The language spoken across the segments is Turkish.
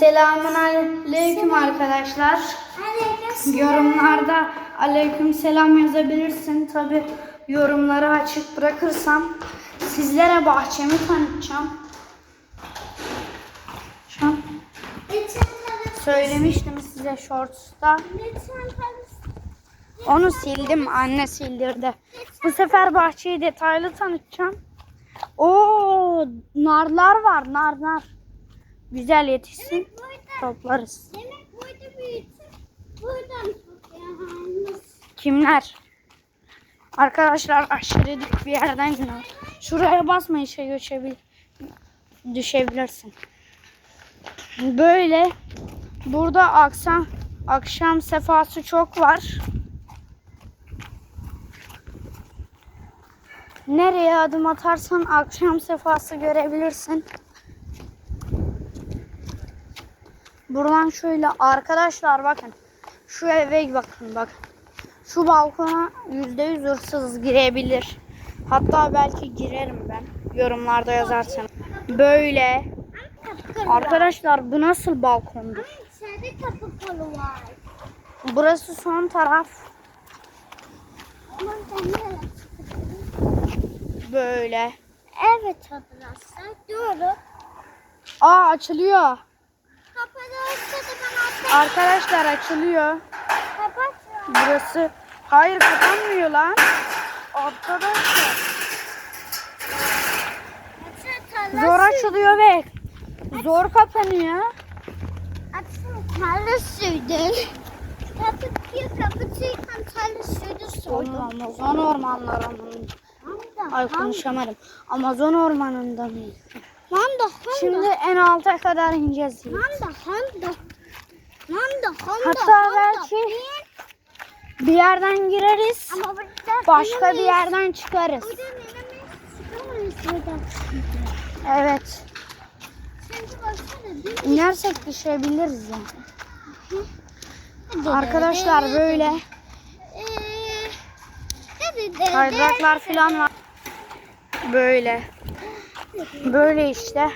Selamun aleyküm arkadaşlar. Yorumlarda aleyküm selam yazabilirsin. Tabi yorumları açık bırakırsam sizlere bahçemi tanıtacağım. Şu an söylemiştim size shorts'ta. Onu sildim anne sildirdi. Bu sefer bahçeyi detaylı tanıtacağım. Oo narlar var nar nar. Güzel yetişsin toplarız. Demek burada büyütüp buradan toplayalım. Kimler? Arkadaşlar aşırı dik bir yerden günah. Şuraya basma işe göçebil düşebilirsin. Böyle burada akşam akşam sefası çok var. Nereye adım atarsan akşam sefası görebilirsin. Buradan şöyle arkadaşlar bakın. Şu eve bakın bak. Şu balkona yüzde yüz hırsız girebilir. Hatta belki girerim ben. Yorumlarda yazarsanız. Böyle. Arkadaşlar bu nasıl balkondur? Burası son taraf. Böyle. Evet arkadaşlar doğru. Aa açılıyor. Arkadaşlar açılıyor. Kapat. Burası. Hayır kapanmıyor lan. Arkadaşlar. Zor açılıyor ve zor kapanıyor. Açsana terli sürdün. Kapıyı kapatırken terli sürdü soydum. Amazon ormanlarının. Ay konuşamadım. Amazon ormanında mıyız? Handa handa. Şimdi en alta kadar ineceğiz. Handa handa. Handa handa. Hatta handa. belki bir yerden gireriz. Başka bir yerden çıkarız. Evet. İnersek düşebiliriz yani. Arkadaşlar böyle Ee, kaydıraklar falan var. Böyle. Böyle işte.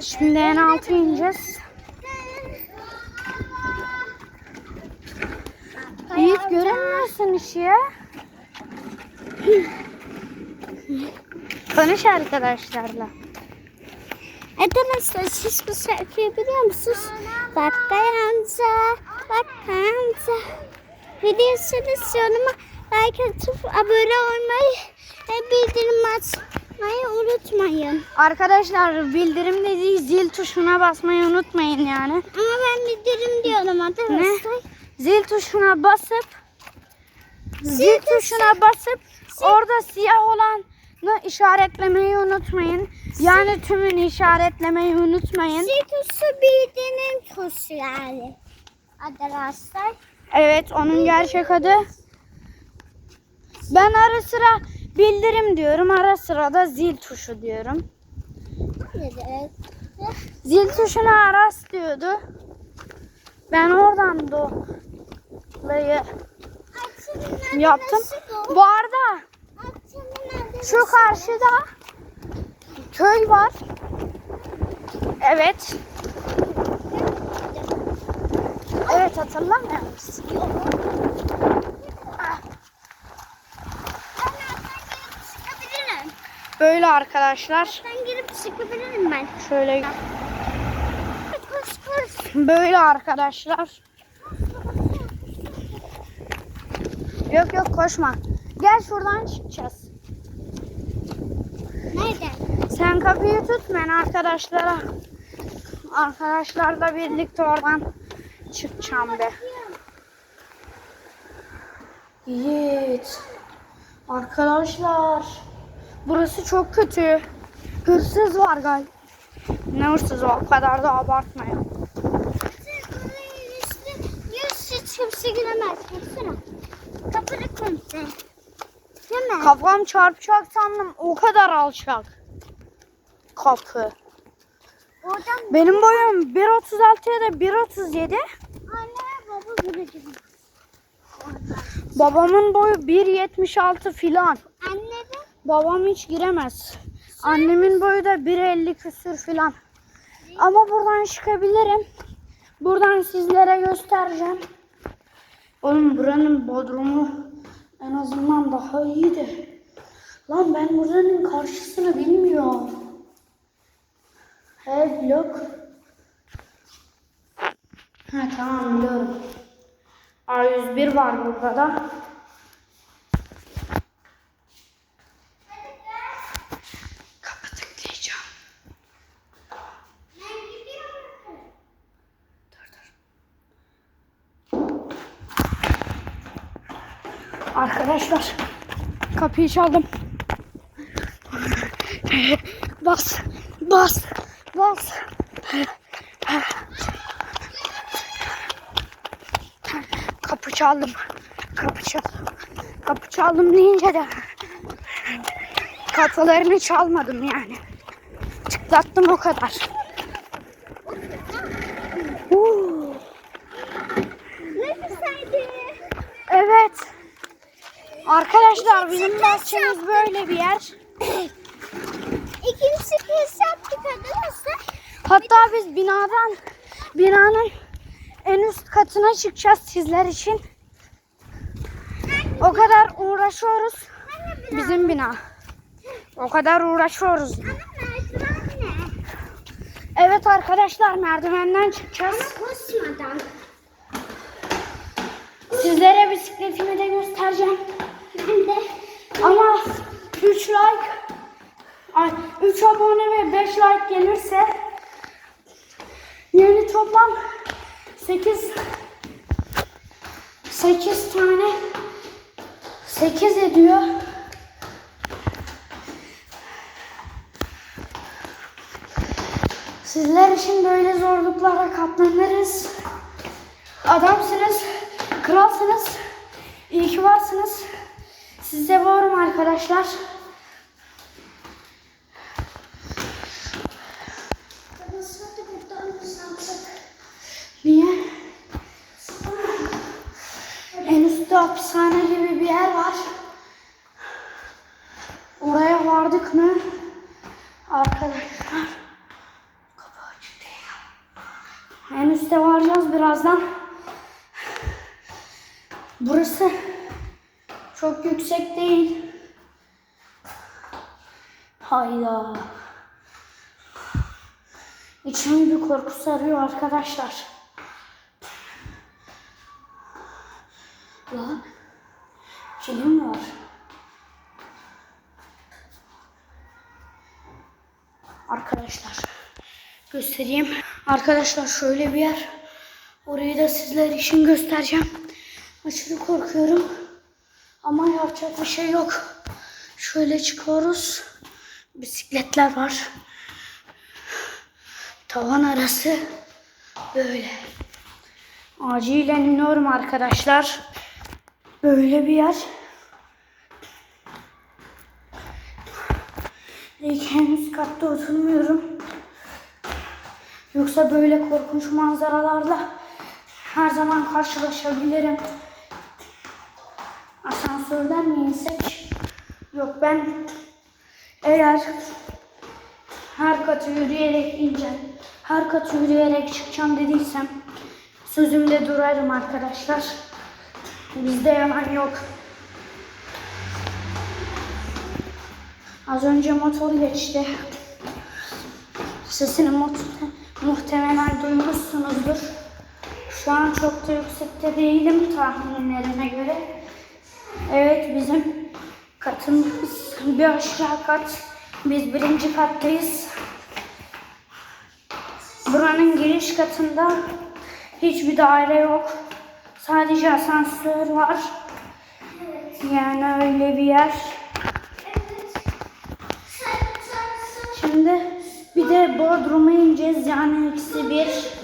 Şimdi en alta ineceğiz. Yiğit göremiyorsun işi ya. Konuş arkadaşlarla. Arkadaşlar siz bu şarkıyı biliyor musunuz? Bak amca, bak amca. Biliyorsanız yoruma like atıp abone olmayı ve bildirim açmayı unutmayın. Arkadaşlar bildirim dediği zil tuşuna basmayı unutmayın yani. Ama ben bildirim diyorum arkadaşlar. Zil tuşuna basıp zil tuşuna basıp orada siyah olanı işaretlemeyi unutmayın. Yani tümünü işaretlemeyi unutmayın. Zikusu bildirim tuşu yani. Arkadaşlar. Evet onun gerçek adı. Ben ara sıra bildirim diyorum. Ara sıra da zil tuşu diyorum. Zil tuşuna aras diyordu. Ben oradan dolayı yaptım. Bu arada şu karşıda köy var. Evet. Evet hatırlamıyor musun? Çıkabilirim. Böyle arkadaşlar. Ben girip çıkabilirim ben. Şöyle Koş koş. böyle arkadaşlar. Yok yok koşma. Gel şuradan çıkacağız. Nereden? Sen kapıyı tut ben arkadaşlara arkadaşlarla birlikte oradan çıkacağım be. Yiğit. Arkadaşlar. Burası çok kötü. Hırsız var galiba. Ne hırsız var? O kadar da abartmayın. Yüz hiç kimse giremez. Baksana. Kapını komple. Değil mi? Kafam çarpacak sandım. O kadar alçak. Kapı. Oradan Benim boyum 1.36 ya da 1.37. anne baba girecek. Babamın boyu 1.76 filan. Anne Babam hiç giremez. Annemin boyu da 1.50 küsür filan. Ama buradan çıkabilirim. Buradan sizlere göstereceğim. Oğlum buranın bodrumu en azından daha iyiydi. Lan ben buranın karşısını bilmiyorum. Ev blok. Ha tamam biliyorum. A101 var burada da. Kapı tıklayacağım. Dur dur. Arkadaşlar kapıyı çaldım. Bas, bas, bas. Kapı çaldım. Kapı çaldım. Kapı çaldım deyince de kapılarını çalmadım yani. Tıklattım o kadar. Huu. Ne güzeldi. Evet. Arkadaşlar bizim bahçemiz böyle bir yer. İkinci kez yaptık arkadaşlar. Hatta biz binadan binanın en üst katına çıkacağız sizler için. O kadar uğraşıyoruz. Bizim bina. O kadar uğraşıyoruz. Evet arkadaşlar merdivenden çıkacağız. Koşmadan. Sizlere bisikletimi de göstereceğim. Ben de Ama 3 like ay 3 abone ve 5 like gelirse yani toplam 8 8 tane 8 ediyor. Sizler için böyle zorluklara katlanırız. Adamsınız, kralsınız. İyi ki varsınız. Size varım arkadaşlar. Niye? En üstte hapishane gibi bir yer var. Oraya vardık mı? Arkadaşlar. Kapı açık değil. En üstte varacağız birazdan. Burası çok yüksek değil. Hayda. İçimi bir korku sarıyor arkadaşlar. Lan. Kilim var. Arkadaşlar göstereyim. Arkadaşlar şöyle bir yer. Orayı da sizler için göstereceğim. Aşırı korkuyorum. Ama yapacak bir şey yok. Şöyle çıkıyoruz. Bisikletler var. Tavan arası böyle. Acilen iniyorum arkadaşlar. Böyle bir yer. İlk henüz katta oturmuyorum. Yoksa böyle korkunç manzaralarla her zaman karşılaşabilirim. Asansörden mi insek? Yok ben eğer her katı yürüyerek ineceğim, her katı yürüyerek çıkacağım dediysem sözümde durarım arkadaşlar. Bizde yalan yok. Az önce motor geçti. Sesini muht- muhtemelen duymuşsunuzdur. Şu an çok da yüksekte değilim tahminlerine göre. Evet bizim katımız bir aşağı kat. Biz birinci kattayız. Buranın giriş katında hiçbir daire yok. Sadece asansör var. Yani öyle bir yer. Şimdi bir de Bodrum'a ineceğiz. Yani eksi bir.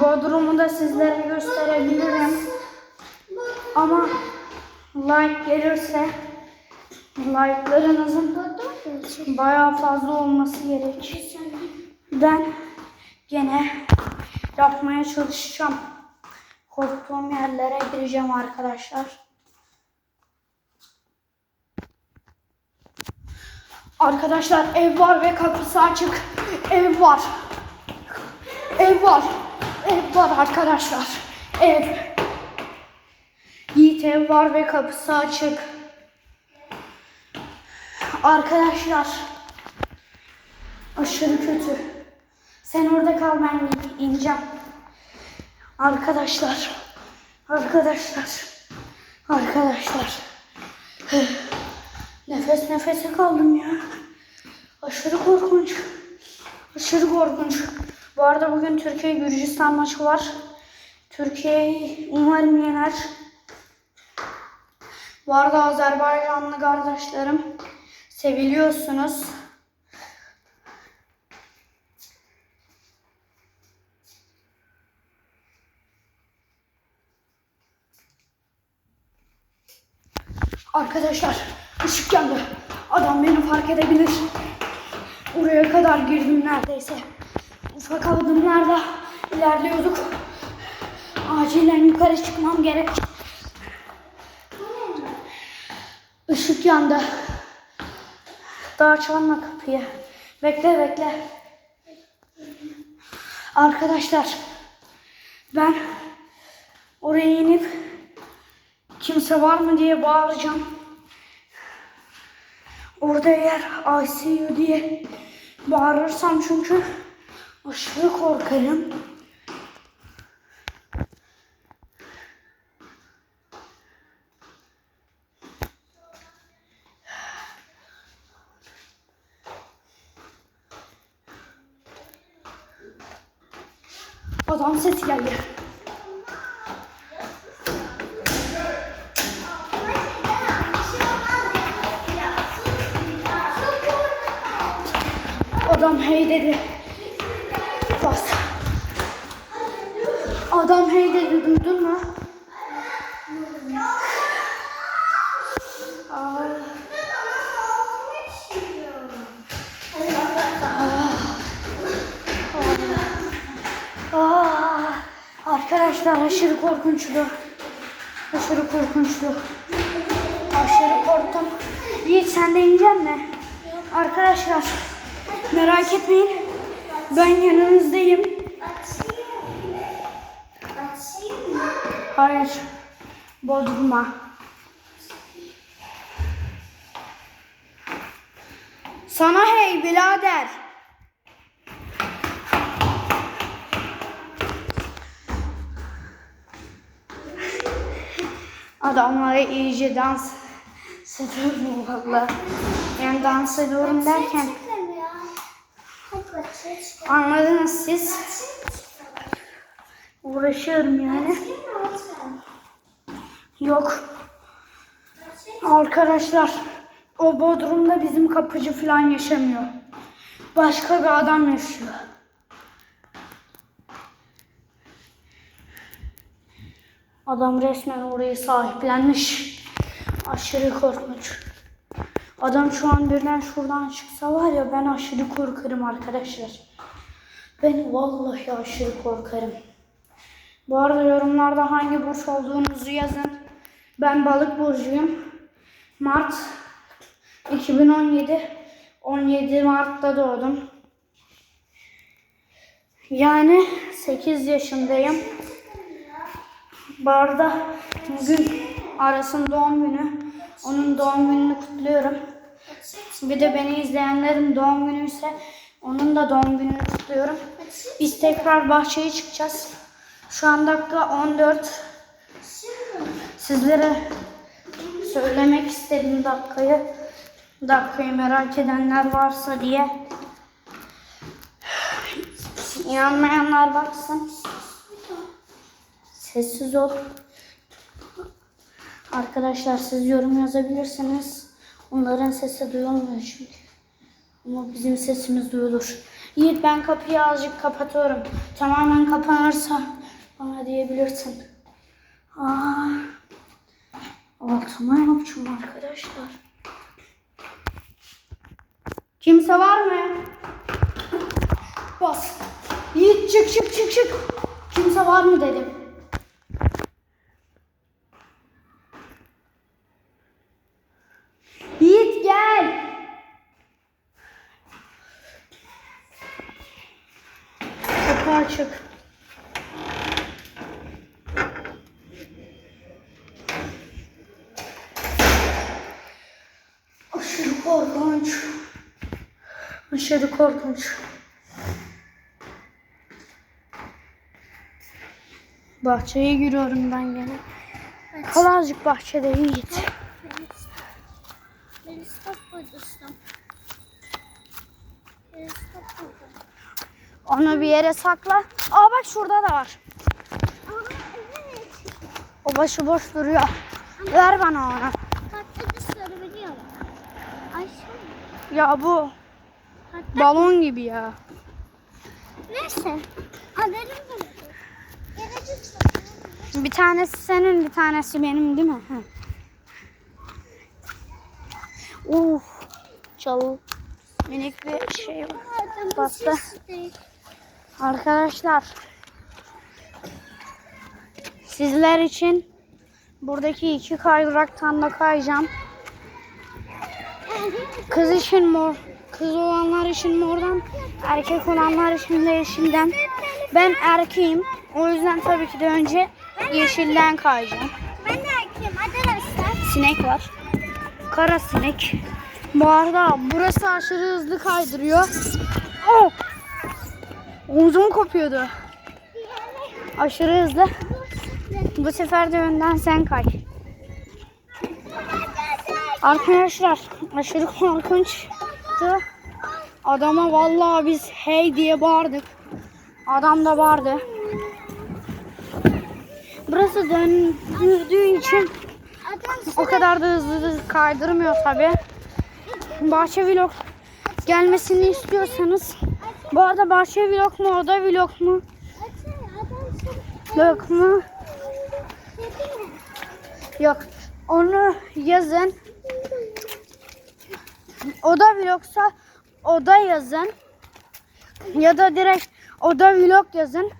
Bodrum'u da sizlere gösterebilirim. Ama like gelirse like'larınızın bayağı fazla olması gerek. Ben gene yapmaya çalışacağım. Korktuğum yerlere gireceğim arkadaşlar. Arkadaşlar ev var ve kapısı açık. Ev var. Ev var. Ev var arkadaşlar. Ev. Yiğit ev var ve kapısı açık. Arkadaşlar. Aşırı kötü. Sen orada kal ben ineceğim. Arkadaşlar. Arkadaşlar. Arkadaşlar. Nefes nefese kaldım ya. Aşırı korkunç. Aşırı korkunç. Bu arada bugün Türkiye Gürcistan maçı var. Türkiye umarım yener. Bu arada Azerbaycanlı kardeşlerim seviliyorsunuz. Arkadaşlar ışık yandı. Adam beni fark edebilir. Oraya kadar girdim neredeyse. Ufak adımlarla ilerliyorduk. Acilen yukarı çıkmam gerek. Işık yandı. Daha çalma kapıyı. Bekle bekle. Arkadaşlar ben oraya inip kimse var mı diye bağıracağım. Orada eğer ICU diye bağırırsam çünkü aşırı korkarım. Adam sesi geldi. Adam hey dedi. Arkadaşlar aşırı korkunçlu. Aşırı korkunçlu. Aşırı korktum. Yiğit sen de ineceksin mi? Arkadaşlar merak etmeyin. Ben yanınızdayım. Hayır. Bodrum'a. Sana hey birader. Adamlara iyice dans ediyorum valla. Yani dans ediyorum derken anladınız siz. Uğraşıyorum yani. Yok. Arkadaşlar o Bodrum'da bizim kapıcı falan yaşamıyor. Başka bir adam yaşıyor. Adam resmen orayı sahiplenmiş. Aşırı korkunç. Adam şu an birden şuradan çıksa var ya ben aşırı korkarım arkadaşlar. Ben vallahi aşırı korkarım. Bu arada yorumlarda hangi burç olduğunuzu yazın. Ben balık burcuyum. Mart 2017 17 Mart'ta doğdum. Yani 8 yaşındayım. Bu arada bugün Aras'ın doğum günü. Onun doğum gününü kutluyorum. Bir de beni izleyenlerin doğum günü ise onun da doğum gününü kutluyorum. Biz tekrar bahçeye çıkacağız. Şu an dakika 14. Sizlere söylemek istedim dakikayı. Dakikayı merak edenler varsa diye. İnanmayanlar baksın. Sessiz ol. Arkadaşlar siz yorum yazabilirsiniz. Onların sesi duyulmuyor çünkü. Ama bizim sesimiz duyulur. Yiğit ben kapıyı azıcık kapatıyorum. Tamamen kapanırsa bana diyebilirsin. Aa, altıma yapacağım arkadaşlar. Kimse var mı? Bas. Yiğit çık çık çık çık. Kimse var mı dedim. Yiğit gel. Arka açık. Aşırı korkunç. Aşırı korkunç. Bahçeye giriyorum ben gene. Kal azıcık bahçede Yiğit. Beni stop buldum. Onu bir yere sakla. Aa bak şurada da var. Evet. O başı boş duruyor. Ver bana onu. Ya bu Hatta balon gibi ya. neyse. Bunu. Gelecek Bir tanesi senin, bir tanesi benim değil mi? Hı. Uf. Çal. Minik bir şey var. Arkadaşlar. Sizler için buradaki iki kaydıraktan da kayacağım. Kız için mor, kız olanlar için mordan, erkek olanlar için de yeşilden. Ben erkeğim. O yüzden tabii ki de önce yeşilden kayacağım. Ben de erkeğim arkadaşlar. Sinek var. Kara sinek. Bu arada burası aşırı hızlı kaydırıyor. Oh! Omzum kopuyordu. Aşırı hızlı. Bu sefer de önden sen kay. Arkadaşlar aşırı korkunçtu. Adama vallahi biz hey diye bağırdık. Adam da bağırdı. Burası döndürdüğü için o kadar da hızlı kaydırmıyor tabi. Bahçe vlog gelmesini istiyorsanız bu arada bahçe vlog mu oda vlog mu vlog mu yok onu yazın oda vlogsa oda yazın ya da direkt oda vlog yazın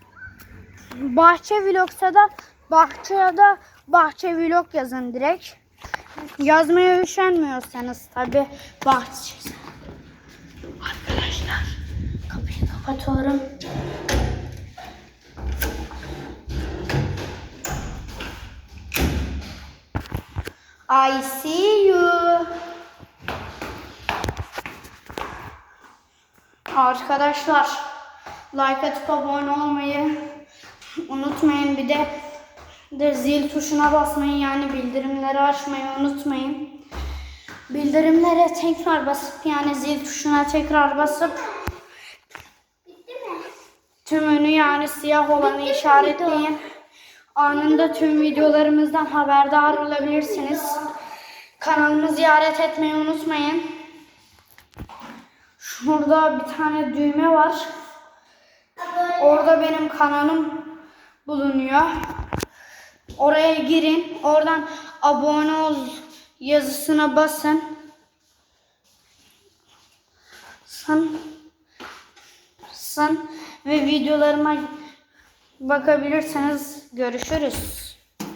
bahçe vlogsa da bahçede bahçe vlog yazın direkt. Yazmaya üşenmiyorsanız tabi bahçe. Arkadaşlar kapıyı kapatıyorum. I see you. Arkadaşlar like atıp abone olmayı unutmayın. Bir de de zil tuşuna basmayı yani bildirimleri açmayı unutmayın. Bildirimlere tekrar basıp yani zil tuşuna tekrar basıp tümünü yani siyah olanı işaretleyin. Anında tüm videolarımızdan haberdar olabilirsiniz. Kanalımı ziyaret etmeyi unutmayın. Şurada bir tane düğme var. Orada benim kanalım bulunuyor. Oraya girin. Oradan abone ol yazısına basın. San, san ve videolarıma bakabilirsiniz. Görüşürüz.